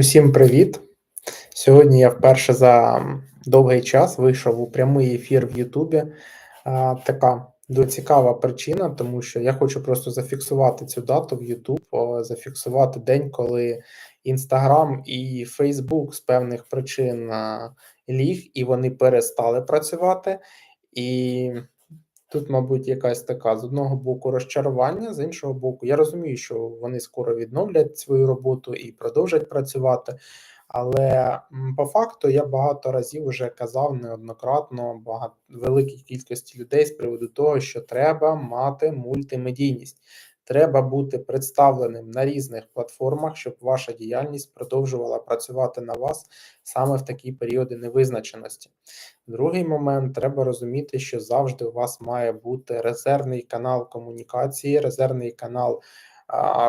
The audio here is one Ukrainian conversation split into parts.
Усім привіт! Сьогодні я вперше за довгий час вийшов у прямий ефір в Ютубі. Така цікава причина, тому що я хочу просто зафіксувати цю дату в Ютуб, зафіксувати день, коли Інстаграм і Фейсбук з певних причин ліг і вони перестали працювати. І Тут, мабуть, якась така з одного боку розчарування, з іншого боку, я розумію, що вони скоро відновлять свою роботу і продовжать працювати. Але по факту я багато разів вже казав неоднократно багато великій кількості людей з приводу того, що треба мати мультимедійність. Треба бути представленим на різних платформах, щоб ваша діяльність продовжувала працювати на вас саме в такі періоди невизначеності. Другий момент треба розуміти, що завжди у вас має бути резервний канал комунікації, резервний канал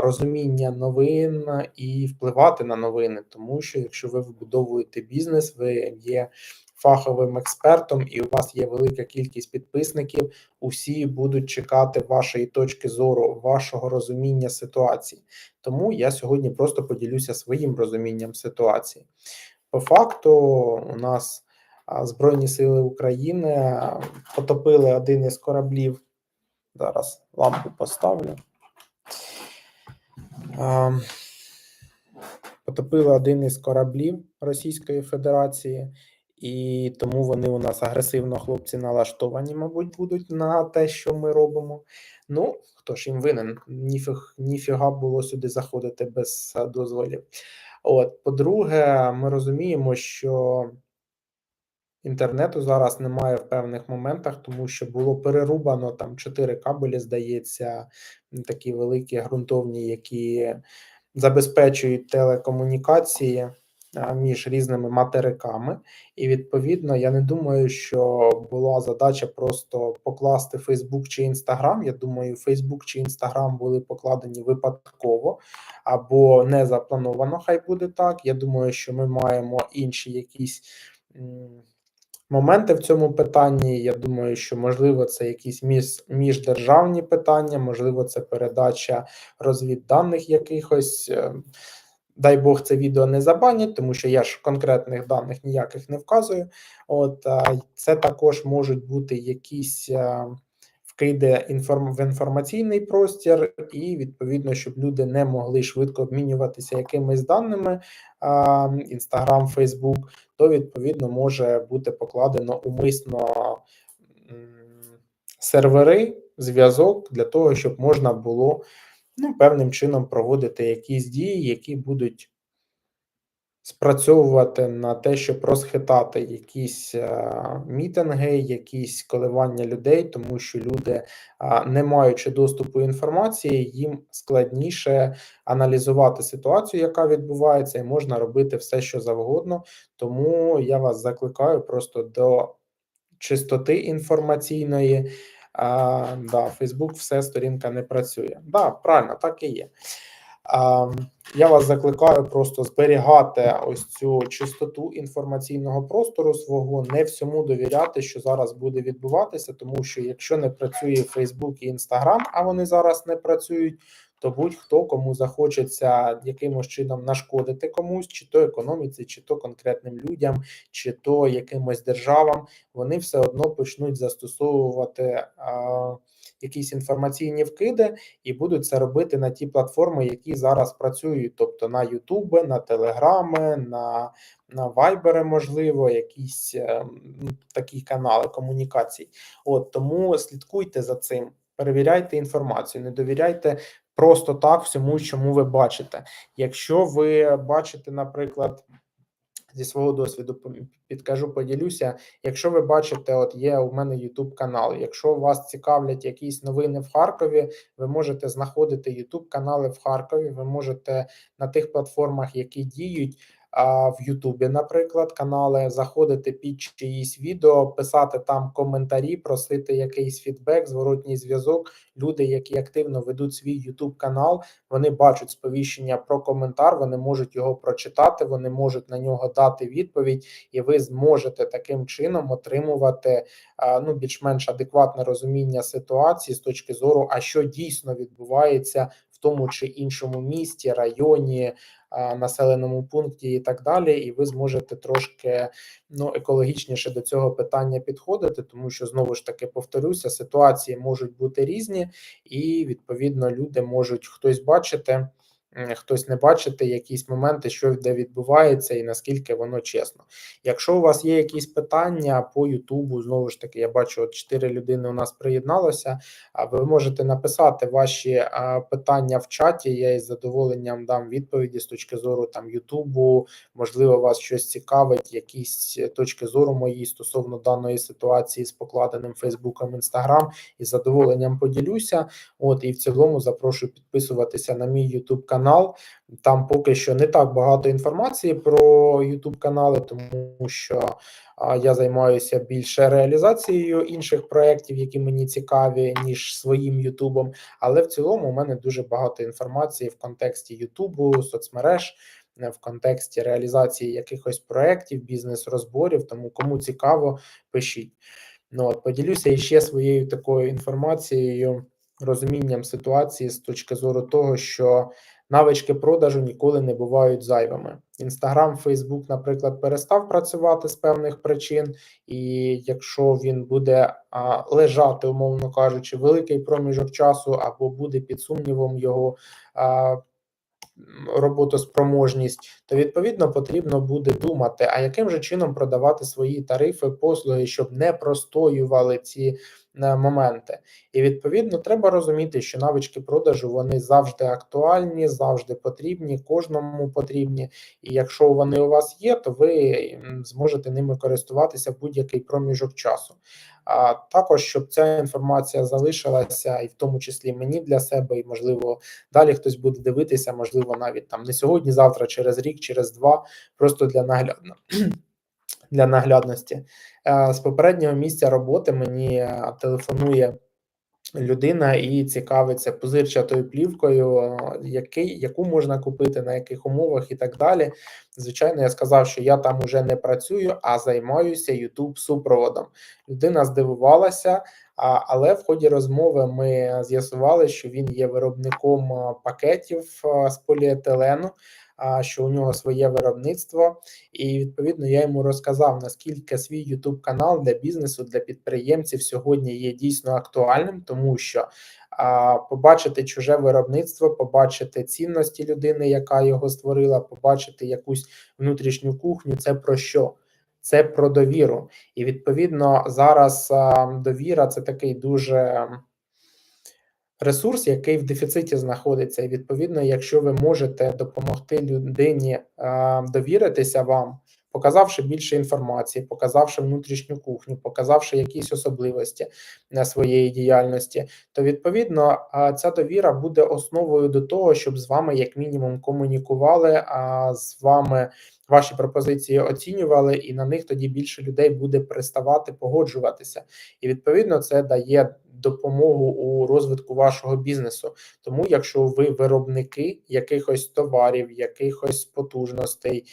розуміння новин і впливати на новини, тому що якщо ви вибудовуєте бізнес, ви є фаховим експертом, і у вас є велика кількість підписників, усі будуть чекати вашої точки зору, вашого розуміння ситуації. Тому я сьогодні просто поділюся своїм розумінням ситуації. По факту, у нас Збройні Сили України потопили один із кораблів. Зараз лампу поставлю. Потопили один із кораблів Російської Федерації, і тому вони у нас агресивно хлопці налаштовані, мабуть, будуть на те, що ми робимо. Ну, хто ж їм винен? Ніфіг, ніфіга було сюди заходити без дозволів. От, по-друге, ми розуміємо, що інтернету зараз немає в певних моментах, тому що було перерубано там чотири кабелі, здається, такі великі ґрунтовні, які забезпечують телекомунікації між різними материками, і відповідно я не думаю, що була задача просто покласти Фейсбук чи Інстаграм. Я думаю, Фейсбук чи Інстаграм були покладені випадково або не заплановано. Хай буде так. Я думаю, що ми маємо інші якісь. Моменти в цьому питанні, я думаю, що можливо це якісь між, міждержавні питання, можливо, це передача розвідданих якихось. Е, дай Бог це відео не забанять, тому що я ж конкретних даних ніяких не вказую. От це також можуть бути якісь е, вкиди інформ в інформаційний простір, і відповідно, щоб люди не могли швидко обмінюватися якимись даними. Інстаграм, Фейсбук, то відповідно може бути покладено умисно сервери, зв'язок для того, щоб можна було ну, певним чином проводити якісь дії, які будуть спрацьовувати на те, щоб розхитати якісь мітинги, якісь коливання людей, тому що люди, не маючи доступу інформації, їм складніше аналізувати ситуацію, яка відбувається, і можна робити все, що завгодно. Тому я вас закликаю просто до чистоти інформаційної. А, да, Фейсбук все сторінка не працює. Да, правильно, так і є. Я вас закликаю просто зберігати ось цю чистоту інформаційного простору свого, не всьому довіряти, що зараз буде відбуватися, тому що якщо не працює Фейсбук і Інстаграм, а вони зараз не працюють, то будь-хто кому захочеться якимось чином нашкодити комусь, чи то економіці, чи то конкретним людям, чи то якимось державам, вони все одно почнуть застосовувати а, якісь інформаційні вкиди і будуть це робити на ті платформи, які зараз працюють, тобто на Ютуби, на Телеграми, на на Viber, можливо, якісь е, такі канали комунікацій. От тому слідкуйте за цим. Перевіряйте інформацію, не довіряйте просто так всьому, чому ви бачите. Якщо ви бачите, наприклад, зі свого досвіду підкажу, поділюся. Якщо ви бачите, от є у мене YouTube канал. Якщо вас цікавлять якісь новини в Харкові, ви можете знаходити YouTube канали в Харкові. Ви можете на тих платформах, які діють в Ютубі, наприклад, канали, заходити під чиїсь відео, писати там коментарі, просити якийсь фідбек, зворотній зв'язок. Люди, які активно ведуть свій Ютуб канал, вони бачать сповіщення про коментар, вони можуть його прочитати, вони можуть на нього дати відповідь, і ви зможете таким чином отримувати ну більш-менш адекватне розуміння ситуації з точки зору, а що дійсно відбувається тому чи іншому місті, районі, населеному пункті і так далі, і ви зможете трошки ну екологічніше до цього питання підходити, тому що знову ж таки повторюся, ситуації можуть бути різні, і відповідно люди можуть хтось бачити. Хтось не бачити якісь моменти, що де відбувається, і наскільки воно чесно. Якщо у вас є якісь питання по Ютубу, знову ж таки, я бачу, от 4 людини у нас приєдналося. Ви можете написати ваші питання в чаті. Я із задоволенням дам відповіді з точки зору там Ютубу. Можливо, вас щось цікавить, якісь точки зору мої стосовно даної ситуації з покладеним Фейсбуком, Інстаграм. Із задоволенням поділюся. От і в цілому запрошую підписуватися на мій Ютуб канал. Там поки що не так багато інформації про YouTube канали, тому що я займаюся більше реалізацією інших проєктів, які мені цікаві, ніж своїм Ютубом. Але в цілому у мене дуже багато інформації в контексті Ютубу, соцмереж. е, В контексті реалізації якихось проєктів, бізнес-розборів, тому кому цікаво, пишіть. Ну от поділюся іще своєю такою інформацією, розумінням ситуації з точки зору того, що навички продажу ніколи не бувають зайвими. Інстаграм, Фейсбук, наприклад, перестав працювати з певних причин, і якщо він буде а, лежати, умовно кажучи, великий проміжок часу або буде під сумнівом його. А, Роботоспроможність, то відповідно потрібно буде думати, а яким же чином продавати свої тарифи, послуги, щоб не простоювали ці е, моменти. І відповідно треба розуміти, що навички продажу вони завжди актуальні, завжди потрібні, кожному потрібні. І якщо вони у вас є, то ви зможете ними користуватися в будь-який проміжок часу. А також щоб ця інформація залишилася, і в тому числі мені для себе, і можливо далі хтось буде дивитися, можливо, навіть там не сьогодні, завтра, через рік, через два, просто для наглядно. Для наглядності Е, з попереднього місця роботи мені е, телефонує людина і цікавиться позирчатою плівкою, який, яку можна купити, на яких умовах і так далі. Звичайно, я сказав, що я там уже не працюю, а займаюся youtube супроводом. Людина здивувалася, але в ході розмови ми з'ясували, що він є виробником пакетів з поліетилену. Що у нього своє виробництво, і відповідно я йому розказав наскільки свій YouTube канал для бізнесу, для підприємців сьогодні є дійсно актуальним, тому що а, побачити чуже виробництво, побачити цінності людини, яка його створила, побачити якусь внутрішню кухню. Це про що? Це про довіру, і відповідно зараз а, довіра це такий дуже ресурс, який в дефіциті знаходиться. І відповідно, якщо ви можете допомогти людині а, довіритися вам, показавши більше інформації, показавши внутрішню кухню, показавши якісь особливості на своєї діяльності, то відповідно а, ця довіра буде основою до того, щоб з вами як мінімум комунікували, а з вами ваші пропозиції оцінювали, і на них тоді більше людей буде приставати, погоджуватися. І відповідно це дає допомогу у розвитку вашого бізнесу. Тому, якщо ви виробники якихось товарів, якихось потужностей,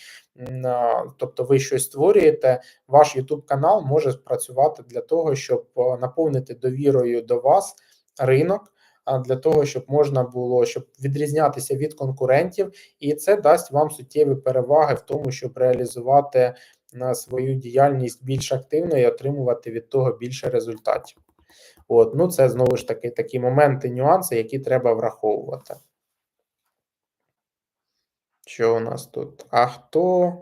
тобто ви щось створюєте, ваш YouTube канал може спрацювати для того, щоб наповнити довірою до вас ринок. А для того, щоб можна було щоб відрізнятися від конкурентів, і це дасть вам суттєві переваги в тому, щоб реалізувати на свою діяльність більш активно і отримувати від того більше результатів. От, ну це знову ж таки такі моменти, нюанси, які треба враховувати. Що у нас тут? А хто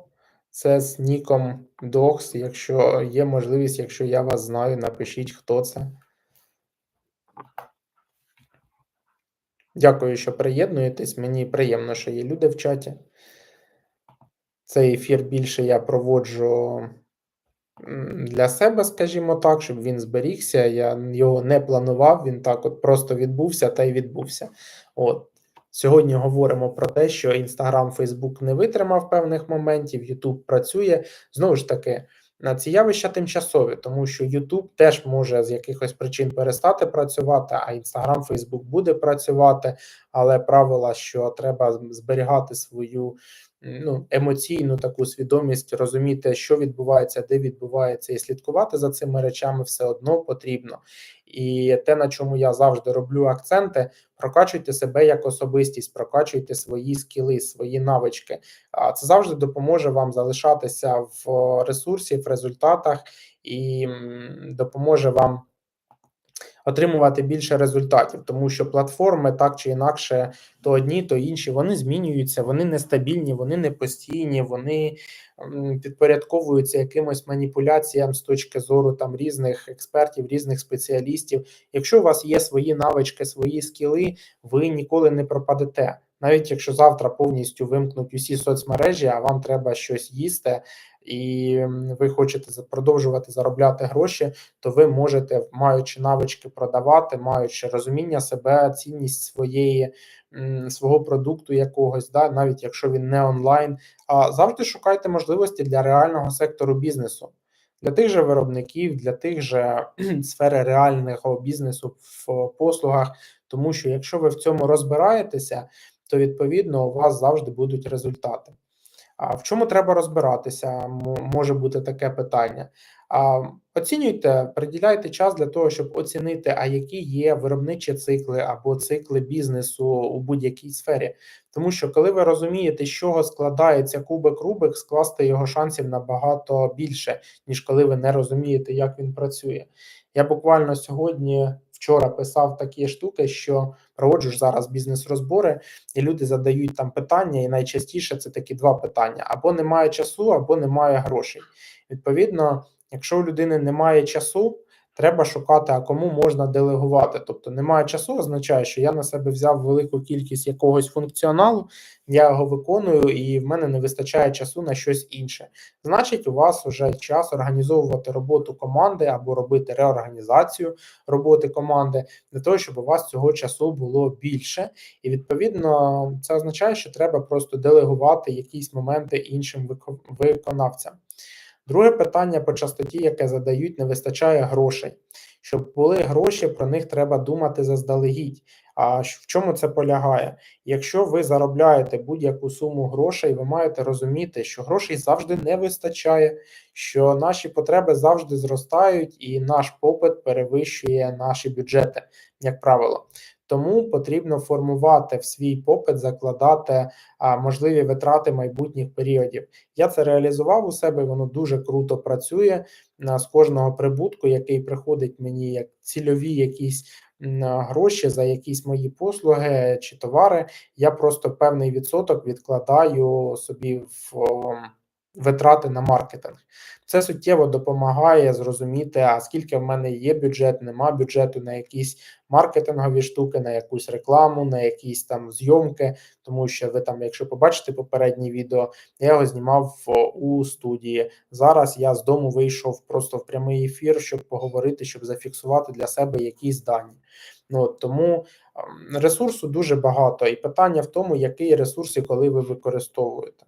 це з ніком Docs? Якщо є можливість, якщо я вас знаю, напишіть, хто це. Дякую, що приєднуєтесь. Мені приємно, що є люди в чаті. Цей ефір більше я проводжу для себе, скажімо так, щоб він зберігся. Я його не планував, він так от просто відбувся та й відбувся. От. Сьогодні говоримо про те, що Instagram, Facebook не витримав певних моментів, YouTube працює. Знову ж таки, на ці явища тимчасові, тому що YouTube теж може з якихось причин перестати працювати, а Instagram, Facebook буде працювати, але правила, що треба зберігати свою ну, емоційну таку свідомість, розуміти, що відбувається, де відбувається, і слідкувати за цими речами все одно потрібно. І те, на чому я завжди роблю акценти, прокачуйте себе як особистість, прокачуйте свої скіли, свої навички. А це завжди допоможе вам залишатися в ресурсі, в результатах і допоможе вам отримувати більше результатів, тому що платформи так чи інакше, то одні, то інші, вони змінюються, вони нестабільні, вони не постійні, вони підпорядковуються якимось маніпуляціям з точки зору там різних експертів, різних спеціалістів. Якщо у вас є свої навички, свої скіли, ви ніколи не пропадете. Навіть якщо завтра повністю вимкнуть усі соцмережі, а вам треба щось їсти, і ви хочете продовжувати заробляти гроші, то ви можете, маючи навички продавати, маючи розуміння себе, цінність своєї свого продукту якогось, да, навіть якщо він не онлайн, а завжди шукайте можливості для реального сектору бізнесу. Для тих же виробників, для тих же сфери реального бізнесу в послугах, тому що якщо ви в цьому розбираєтеся, то відповідно у вас завжди будуть результати. А в чому треба розбиратися? Може бути таке питання. А, Оцінюйте, приділяйте час для того, щоб оцінити, а які є виробничі цикли або цикли бізнесу у будь-якій сфері. Тому що, коли ви розумієте, з чого складається кубик Рубик, скласти його шансів набагато більше, ніж коли ви не розумієте, як він працює. Я буквально сьогодні вчора писав такі штуки, що проводжу ж зараз бізнес-розбори, і люди задають там питання, і найчастіше це такі два питання: або немає часу, або немає грошей. Відповідно, якщо у людини немає часу, Треба шукати, а кому можна делегувати. Тобто немає часу, означає, що я на себе взяв велику кількість якогось функціоналу, я його виконую, і в мене не вистачає часу на щось інше. Значить, у вас вже час організовувати роботу команди або робити реорганізацію роботи команди для того, щоб у вас цього часу було більше. І відповідно це означає, що треба просто делегувати якісь моменти іншим виконавцям. Друге питання по частоті, яке задають, не вистачає грошей. Щоб були гроші, про них треба думати заздалегідь. А в чому це полягає? Якщо ви заробляєте будь-яку суму грошей, ви маєте розуміти, що грошей завжди не вистачає, що наші потреби завжди зростають, і наш попит перевищує наші бюджети, як правило. Тому потрібно формувати в свій попит, закладати а, можливі витрати майбутніх періодів. Я це реалізував у себе. Воно дуже круто працює а, з кожного прибутку, який приходить мені як цільові якісь гроші за якісь мої послуги чи товари. Я просто певний відсоток відкладаю собі в витрати на маркетинг. Це суттєво допомагає зрозуміти, а скільки в мене є бюджет, нема бюджету на якісь маркетингові штуки, на якусь рекламу, на якісь там зйомки. Тому що ви там, якщо побачите попереднє відео, я його знімав у студії. Зараз я з дому вийшов просто в прямий ефір, щоб поговорити, щоб зафіксувати для себе якісь дані. Ну тому ресурсу дуже багато, і питання в тому, який ресурс і коли ви використовуєте.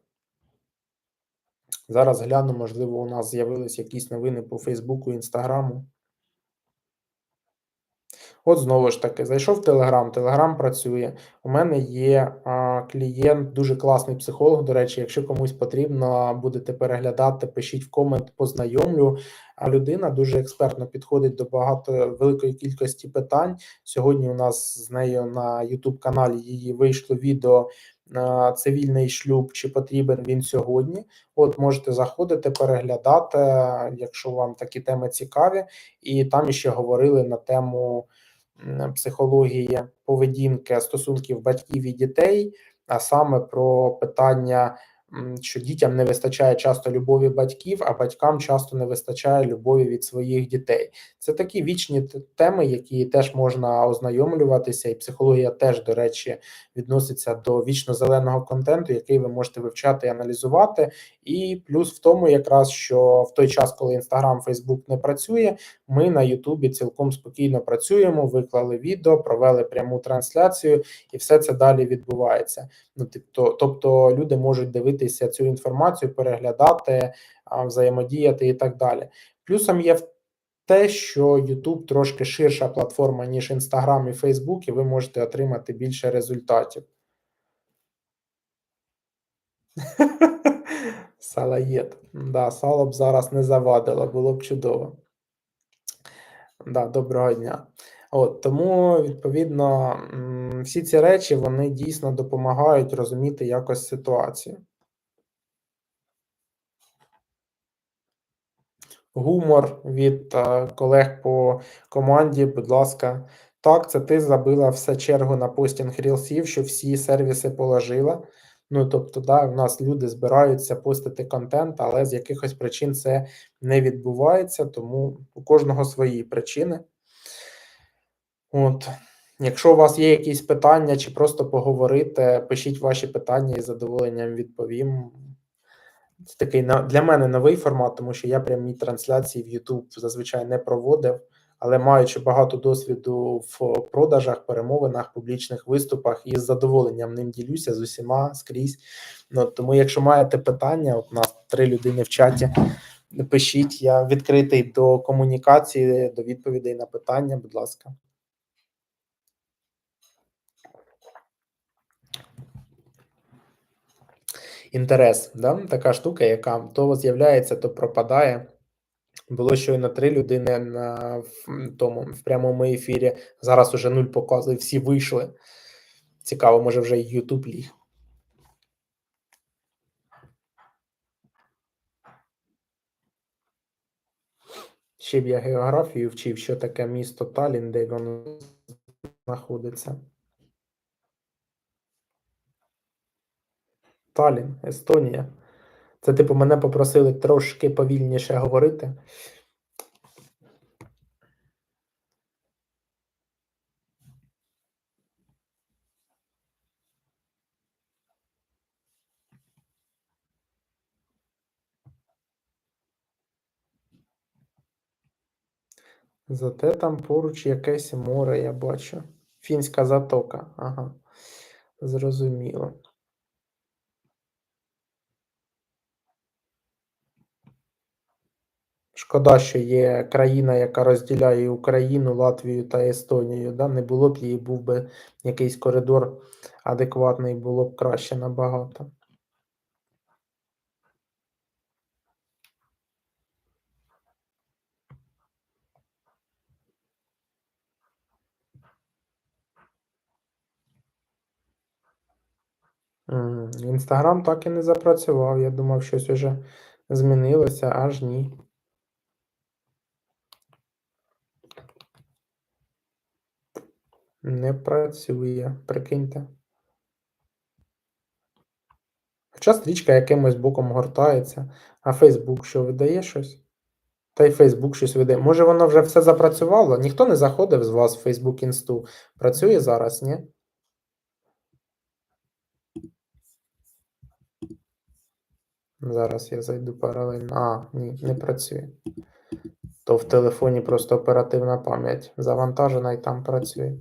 Зараз гляну, можливо, у нас з'явились якісь новини по Фейсбуку, Інстаграму. От знову ж таки, зайшов в Телеграм, Телеграм працює. У мене є а, клієнт, дуже класний психолог. До речі, якщо комусь потрібно, будете переглядати, пишіть в комент, познайомлю. А людина дуже експертно підходить до багато великої кількості питань. Сьогодні у нас з нею на youtube каналі її вийшло відео цивільний шлюб, чи потрібен він сьогодні. От можете заходити, переглядати, якщо вам такі теми цікаві, і там ще говорили на тему психології поведінки стосунків батьків і дітей, а саме про питання що дітям не вистачає часто любові батьків, а батькам часто не вистачає любові від своїх дітей. Це такі вічні теми, які теж можна ознайомлюватися, і психологія теж, до речі, відноситься до вічно зеленого контенту, який ви можете вивчати і аналізувати. І плюс в тому, якраз що в той час, коли Інстаграм, Фейсбук не працює, ми на Ютубі цілком спокійно працюємо, виклали відео, провели пряму трансляцію, і все це далі відбувається. Ну, тобто, тобто люди можуть дивитися цю інформацію, переглядати, взаємодіяти і так далі. Плюсом є те, що YouTube трошки ширша платформа, ніж Instagram і Facebook, і ви можете отримати більше результатів. Салаєд. Да, сало б зараз не завадило, було б чудово. Да, доброго дня. От тому, відповідно, всі ці речі вони дійсно допомагають розуміти якось ситуацію. Гумор від е, колег по команді, будь ласка. Так, це ти забила все чергу на постінг рілсів, що всі сервіси положила. Ну, тобто, да, в нас люди збираються постити контент, але з якихось причин це не відбувається, тому у кожного свої причини. От. Якщо у вас є якісь питання чи просто поговорити, пишіть ваші питання і задоволенням відповім. Це такий для мене новий формат, тому що я прямі трансляції в YouTube зазвичай не проводив, але маючи багато досвіду в продажах, перемовинах, публічних виступах і з задоволенням ним ділюся з усіма скрізь. Ну, тому, якщо маєте питання, от у нас три людини в чаті. Пишіть, я відкритий до комунікації, до відповідей на питання, будь ласка. Інтерес, да? така штука, яка то з'являється, то пропадає. Було щойно три людини на тому в прямому ефірі. Зараз уже нуль показує, всі вийшли. Цікаво, може вже YouTube ліг. Ще б я географію вчив, що таке місто Талін, де воно знаходиться. Талін, Естонія. Це, типу, мене попросили трошки повільніше говорити. Зате там поруч якесь море, я бачу. Фінська затока. Ага. Зрозуміло. Шкода, що є країна, яка розділяє Україну, Латвію та Естонію. Да? Не було б її, був би якийсь коридор адекватний, було б краще набагато. Інстаграм так і не запрацював. Я думав, щось уже змінилося, аж ні. Не працює, прикиньте. Хоча стрічка якимось боком гортається, а Facebook що видає щось? Та й Facebook щось видає. Може, воно вже все запрацювало? Ніхто не заходив з вас в Facebook інсту. Працює зараз, ні? Зараз я зайду паралельно. А, ні, не працює. То в телефоні просто оперативна пам'ять завантажена і там працює.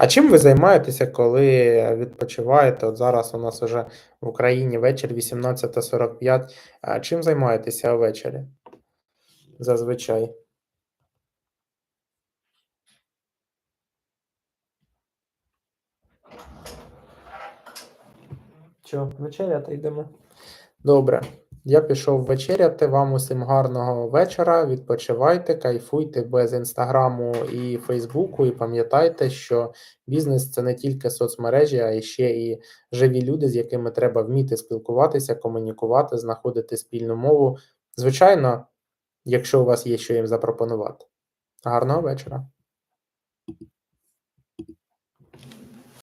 А чим ви займаєтеся, коли відпочиваєте? От зараз у нас уже в Україні вечір 18.45. А чим займаєтеся ввечері? Зазвичай. Що, вечеряти йдемо? Добре. Я пішов вечеряти. Вам усім гарного вечора. Відпочивайте, кайфуйте без інстаграму і Фейсбуку. І пам'ятайте, що бізнес це не тільки соцмережі, а ще і живі люди, з якими треба вміти спілкуватися, комунікувати, знаходити спільну мову. Звичайно, якщо у вас є що їм запропонувати. Гарного вечора.